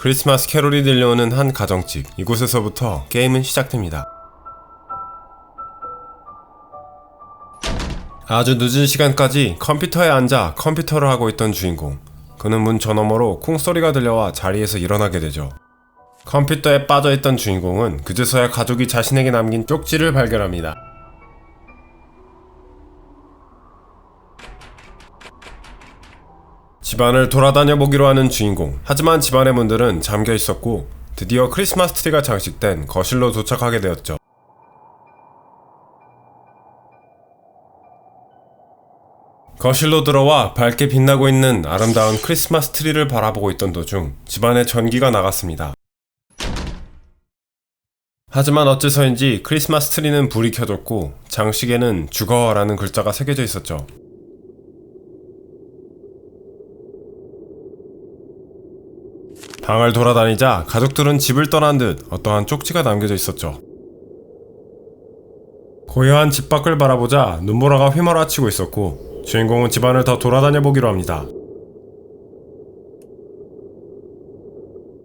크리스마스 캐롤이 들려오는 한 가정집. 이곳에서부터 게임은 시작됩니다. 아주 늦은 시간까지 컴퓨터에 앉아 컴퓨터를 하고 있던 주인공. 그는 문 저 너머로 쿵소리가 들려와 자리에서 일어나게 되죠. 컴퓨터에 빠져있던 주인공은 그제서야 가족이 자신에게 남긴 쪽지를 발견합니다. 집안을 돌아다녀 보기로 하는 주인공. 하지만 집안의 문들은 잠겨 있었고 드디어 크리스마스 트리가 장식된 거실로 도착하게 되었죠. 거실로 들어와 밝게 빛나고 있는 아름다운 크리스마스 트리를 바라보고 있던 도중 집안에 전기가 나갔습니다. 하지만 어째서인지 크리스마스 트리는 불이 켜졌고 장식에는 죽어라는 글자가 새겨져 있었죠. 방을 돌아다니자 가족들은 집을 떠난 듯 어떠한 쪽지가 남겨져 있었죠. 고요한 집 밖을 바라보자 눈보라가 휘몰아치고 있었고 주인공은 집안을 더 돌아다녀 보기로 합니다.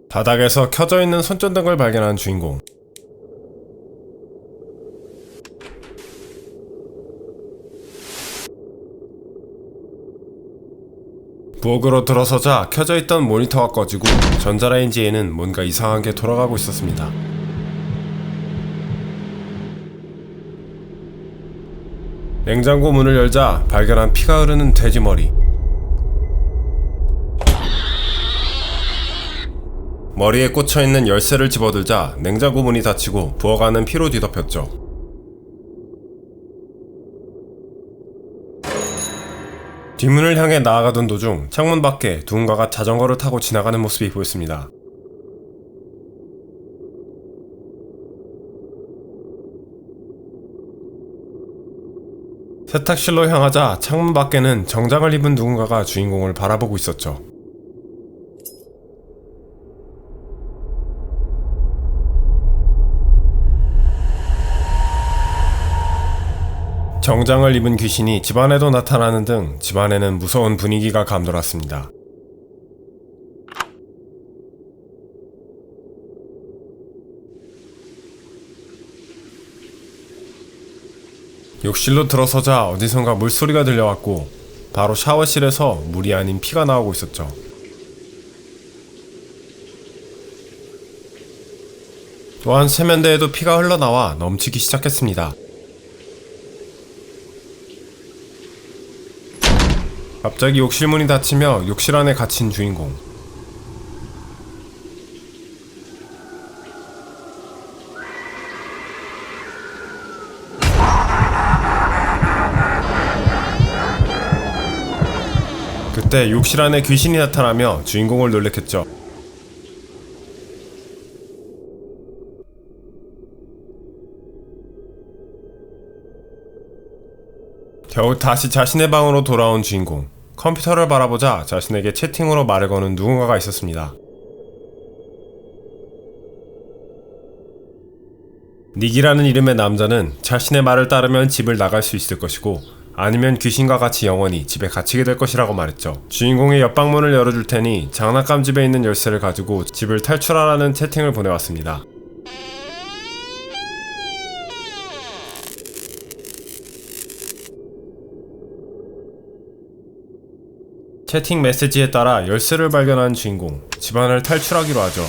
바닥에서 켜져 있는 손전등을 발견한 주인공. 부엌으로 들어서자 켜져 있던 모니터가 꺼지고 전자레인지에는 뭔가 이상하게 돌아가고 있었습니다. 냉장고 문을 열자 발견한 피가 흐르는 돼지 머리. 머리에 꽂혀 있는 열쇠를 집어들자 냉장고 문이 닫히고 부어가는 피로 뒤덮였죠. 뒷문을 향해 나아가던 도중 창문 밖에 누군가가 자전거를 타고 지나가는 모습이 보였습니다. 세탁실로 향하자 창문 밖에는 정장을 입은 누군가가 주인공을 바라보고 있었죠. 정장을 입은 귀신이 집안에도 나타나는 등 집안에는 무서운 분위기가 감돌았습니다. 욕실로 들어서자 어디선가 물소리가 들려왔고 바로 샤워실에서 물이 아닌 피가 나오고 있었죠. 또한 세면대에도 피가 흘러나와 넘치기 시작했습니다. 갑자기 욕실 문이 닫히며 욕실 안에 갇힌 주인공. 그때 욕실 안에 귀신이 나타나며 주인공을 놀래켰죠. 겨우 다시 자신의 방으로 돌아온 주인공. 컴퓨터를 바라보자 자신에게 채팅으로 말을 거는 누군가가 있었습니다. 닉이라는 이름의 남자는 자신의 말을 따르면 집을 나갈 수 있을 것이고 아니면 귀신과 같이 영원히 집에 갇히게 될 것이라고 말했죠. 주인공의 옆방문을 열어줄 테니 장난감 집에 있는 열쇠를 가지고 집을 탈출하라는 채팅을 보내왔습니다. 채팅 메시지에 따라 열쇠를 발견한 주인공, 집안을 탈출하기로 하죠.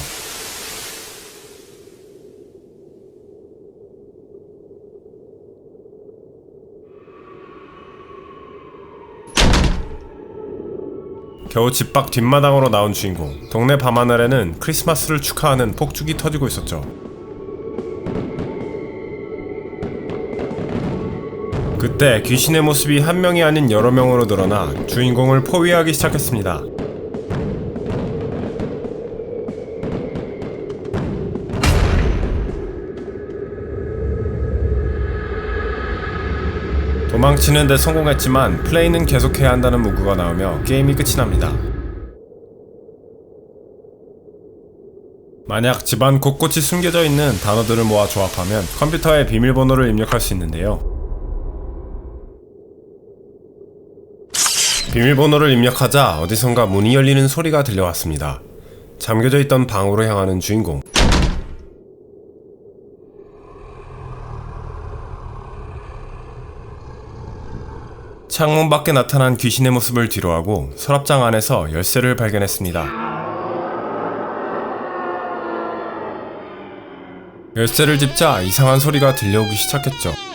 겨우 집 밖 뒷마당으로 나온 주인공. 동네 밤하늘에는 크리스마스를 축하하는 폭죽이 터지고 있었죠. 그때 귀신의 모습이 한 명이 아닌 여러 명으로 늘어나 주인공을 포위하기 시작했습니다. 도망치는 데 성공했지만 플레이는 계속해야 한다는 문구가 나오며 게임이 끝이 납니다. 만약 집안 곳곳이 숨겨져 있는 단어들을 모아 조합하면 컴퓨터에 비밀번호를 입력할 수 있는데요. 비밀번호를 입력하자 어디선가 문이 열리는 소리가 들려왔습니다. 잠겨져 있던 방으로 향하는 주인공. 창문 밖에 나타난 귀신의 모습을 뒤로하고 서랍장 안에서 열쇠를 발견했습니다. 열쇠를 집자 이상한 소리가 들려오기 시작했죠.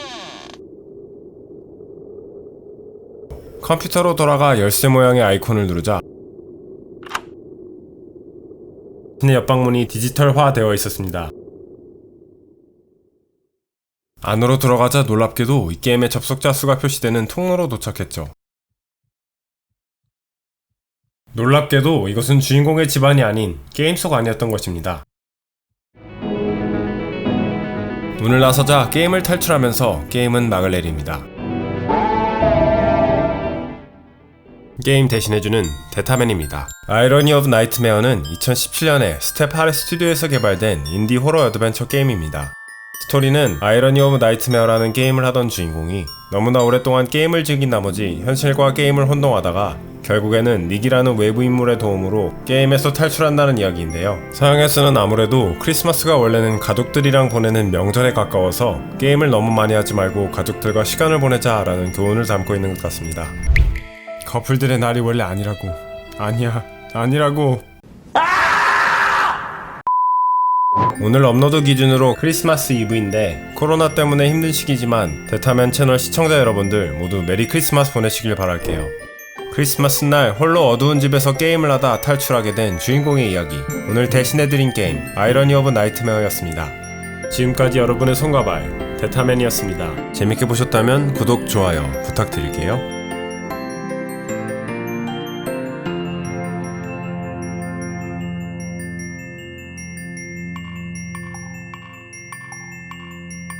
컴퓨터로 돌아가 열쇠 모양의 아이콘을 누르자 신의 옆방문이 디지털화 되어 있었습니다. 안으로 들어가자 놀랍게도 이 게임의 접속자 수가 표시되는 통로로 도착했죠. 놀랍게도 이것은 주인공의 집안이 아닌 게임 속 안이었던 것입니다. 문을 나서자 게임을 탈출하면서 게임은 막을 내립니다. 게임 대신해주는 데타맨입니다. 아이러니 오브 나이트메어는 2017년에 스텝 하레 스튜디오에서 개발된 인디 호러 어드벤처 게임입니다. 스토리는 아이러니 오브 나이트메어라는 게임을 하던 주인공이 너무나 오랫동안 게임을 즐긴 나머지 현실과 게임을 혼동하다가 결국에는 닉이라는 외부 인물의 도움으로 게임에서 탈출한다는 이야기인데요. 서양에서는 아무래도 크리스마스가 원래는 가족들이랑 보내는 명절에 가까워서 게임을 너무 많이 하지 말고 가족들과 시간을 보내자라는 교훈을 담고 있는 것 같습니다. 커플들의 날이 원래 아니라고. 아니야. 아니라고. 오늘 업로드 기준으로 크리스마스 이브인데 코로나 때문에 힘든 시기지만 데타맨 채널 시청자 여러분들 모두 메리 크리스마스 보내시길 바랄게요. 크리스마스 날 홀로 어두운 집에서 게임을 하다 탈출하게 된 주인공의 이야기. 오늘 대신해드린 게임 아이러니 오브 나이트메어였습니다. 지금까지 여러분의 손과 발 데타맨이었습니다. 재밌게 보셨다면 구독, 좋아요 부탁드릴게요.